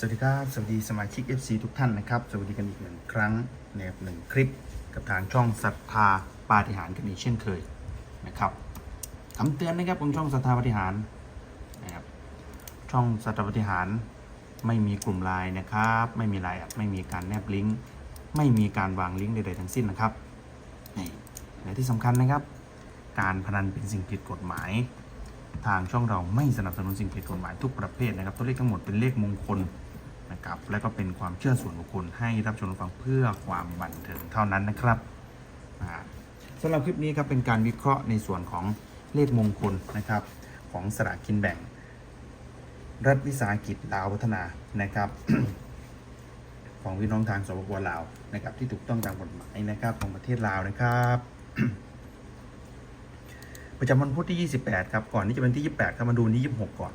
สวัสดีครับ สวัสดีสมาชิก FC ทุกท่านนะครับ สวัสดีกันอีกหนึ่งครั้งในหนึ่งคลิป กับทางช่องศรัทธาปาฏิหาริย์กันอีกเช่นเคยนะครับคำเตือนนะครับของช่องศรัทธาปาฏิหาริย์นะครับช่องศรัทธาปาฏิหาริย์ไม่มีกลุ่มไลน์นะครับ ไม่มีไลน์ไม่มีการแนบลิงก์ไม่มีการวางลิงก์ใดๆทั้งสิ้นนะครับนี่และที่สำคัญนะครับ การพนันเป็นสิ่งผิดกฎหมายทางช่องเราไม่สนับสนุนสิ่งผิดกฎหมายทุกประเภทนะครับ ตัวเลขทั้งหมดเป็นเลขมงคล นะครับ และก็เป็นความเชื่อส่วนบุคคลให้รับชมรับฟังเพื่อความบันเทิงเท่านั้นนะครับสำหรับคลิปนี้ครับเป็นการวิเคราะห์ในส่วนของเลขมงคลนะครับ ของสลากกินแบ่ง รัฐวิสาหกิจลาวพัฒนานะครับ ของพี่น้องทางสปปลาวนะครับ ที่ถูกต้องตามกฎหมายนะครับของประเทศลาวนะครับประจำวันพุธที่ 28 ครับ ก่อนที่จะเป็นที่ 28 ครับ มาดูนที่26 ก่อน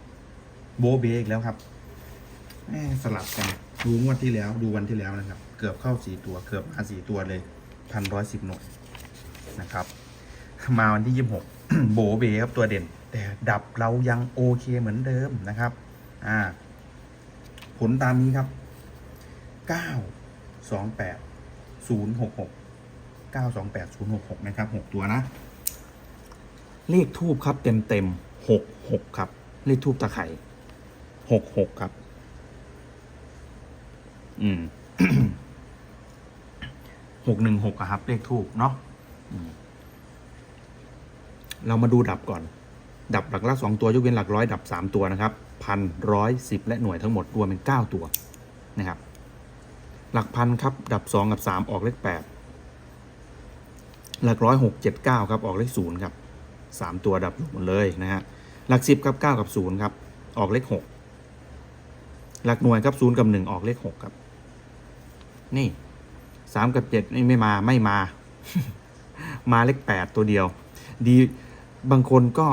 โบเบอีกแล้วครับ สลับกันดูงวดที่แล้วดูวันที่แล้วนะครับ เกือบเข้า4ตัวเกือบมา4ตัวเลยพันร้อยสิบหน่วยนะครับ มาวันที่26โบเบครับตัวเด่น แต่ดับเรายังโอเคเหมือนเดิมนะครับ อ่า ผลตามนี้ครับ9 2 8 0 6 6 9 2 8 0 6 6นย์หกหกเก้าสองแปดศูนย์หกหกนะครับ6ตัวนะ เลขทูบครับเต็มเต็มหกหกครับ เลขทูบตะไคร่หกหกครับ อืมหกหนึ่งหกครับ เลขทูบเนาะเรามาดูดับก่อน ดับหลักละสองตัวยกเว้นหลักร้อยดับสามตัวนะครับพันร้อยสิบและหน่วยทั้งหมดรวมเป็นเก้าตัวนะครับ หลักพันครับ ดับสองกับสามออกเลขแปดหลักร้อยหกเจ็ดเก้าครับ ออกเลขศูนย์ครับสามตัวดับหมดเลยนะฮะหลักสิบครับเก้ากับศูนย์ครับ ออกเลขหกหลักหน่วยครับศูนย์กับหนึ่งออกเลขหกครับ นี่สามกับเจ็ดนี่ไม่มาไม่มา มาเลขแปดตัวเดียว ดีบางคนก็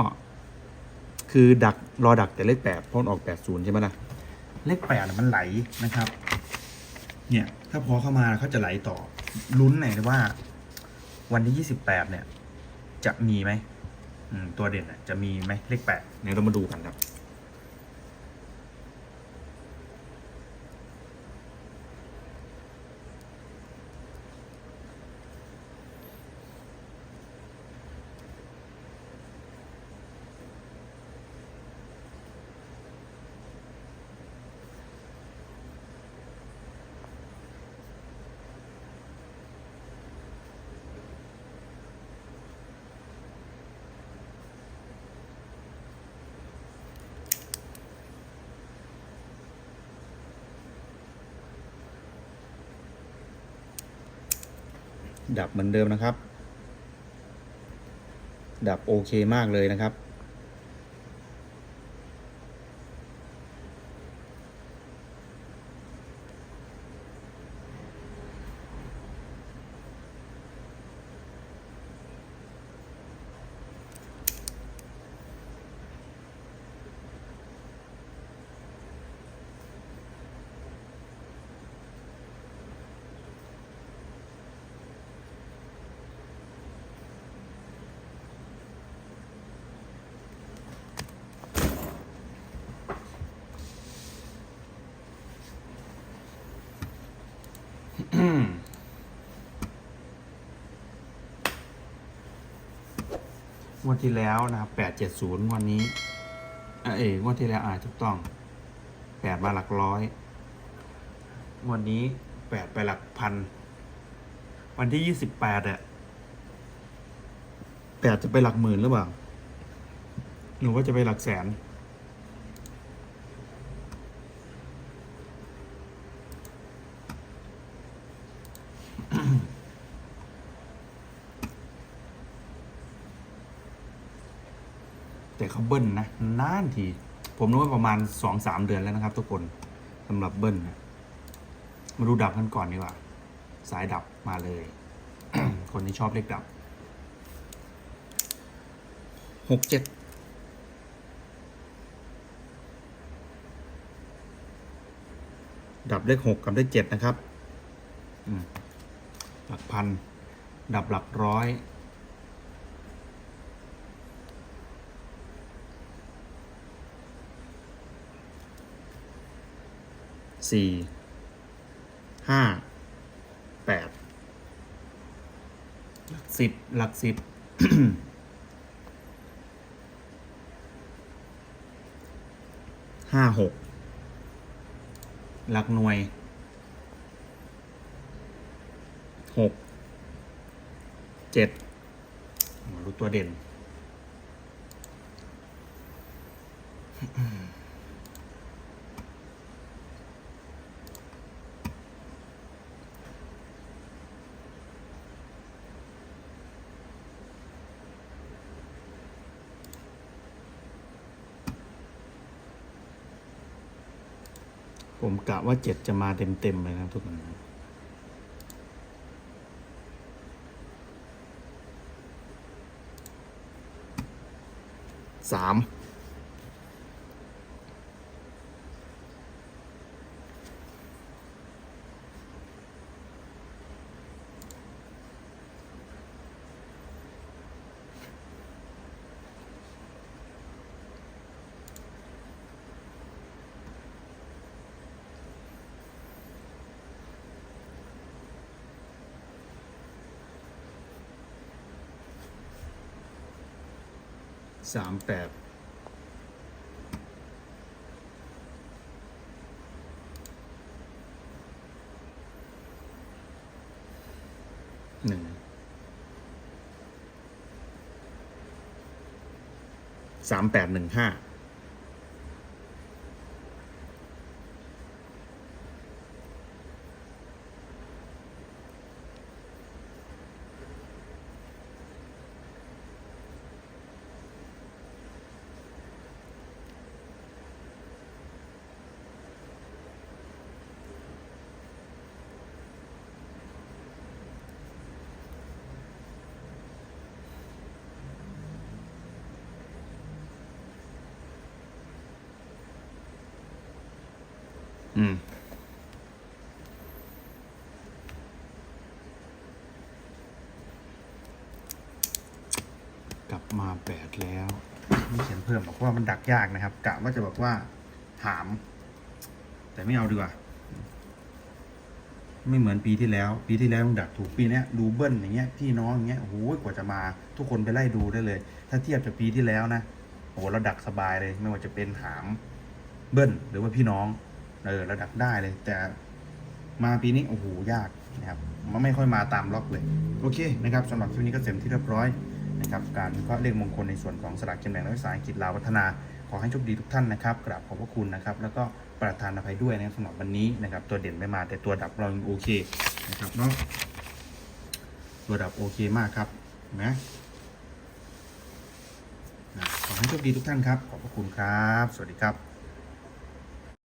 คือดักรอดักแต่เลขแปดเพราะมันออกแปดศูนย์ใช่ไหมล่ะ เลขแปดมันไหลนะครับ เนี่ย ถ้าพอเข้ามาเขาจะไหลต่อลุ้นหน่อยว่า วันที่ยี่สิบแปดเนี่ย จะมีไหมตัวเด่นจะมีไหมเลขแปดเดี๋ยวเรามาดูกันครับ ดับเหมือนเดิมนะครับ ดับโอเคมากเลยนะครับ งวดที่แล้วนะครับแปดเจ็ดศูนย์วันนี้เอ่องวดที่แล้วอ่าถูกต้องแปดมาหลักร้อยงวันนี้แปดไปหลักพัน วันที่ยี่สิบแปดอะแปดจะไปหลักหมื่นหรือเปล่า หรือว่าจะไปหลักแสน แต่เขาเบิ้ลนะนานที ผมนึกว่าประมาณสองสามเดือนแล้วนะครับ ทุกคนสำหรับเบิ้ลนะมาดูดับกันก่อนดีกว่า สายดับมาเลย คนที่ชอบเลขดับหกเจ็ดดับเลขหกกับเลขเจ็ดนะครับหลักพัน ดับหลักร้อย สี่ห้าแปดหลักสิบหลักสิบห้าหกหลักหน่วยหกเจ็ดรู้ตัวเด่น ผมกะว่าเจ็ดจะมาเต็มๆเลยนะทุกคนสาม สามแปดหนึ่งสามแปดหนึ่งห้า อืม กลับมาแปดแล้วไม่เขียนเพิ่มบอกว่ามันดักยากนะครับกะว่าจะบอกว่าหาม แต่ไม่เอาดีกว่า ไม่เหมือนปีที่แล้ว ปีที่แล้วมันดักถูกปีนี้ดูเบิ้ลอย่างเงี้ยพี่น้องอย่างเงี้ยโอ้โหกว่าจะมา ทุกคนไปไล่ดูได้เลย ถ้าเทียบจากปีที่แล้วนะโอ้โหเราดักสบายเลย ไม่ว่าจะเป็นหามเบิ้ลหรือว่าพี่น้อง เออราดักได้เลย แต่มาปีนี้โอ้โหยากนะครับมันไม่ค่อยมาตามล็อกเลย โอเคนะครับสำหรับคลิปนี้ก็เสร็จที่เรียบร้อยนะครับการวิเคราะห์เลขมงคลในส่วนของสลากกินแบ่งรัฐบาลกฤษลาวพัฒนาขอให้โชคดีทุกท่านนะครับกราบขอบพระคุณนะครับ แล้วก็ประทานอภัยด้วยนะครับสำหรับวันนี้นะครับ ตัวเด่นไม่มาแต่ตัวดับเรายังโอเคนะครับเนาะตัวดับโอเคมากครับนะขอให้โชคดีทุกท่านครับ ขอบพระคุณครับ สวัสดีครับ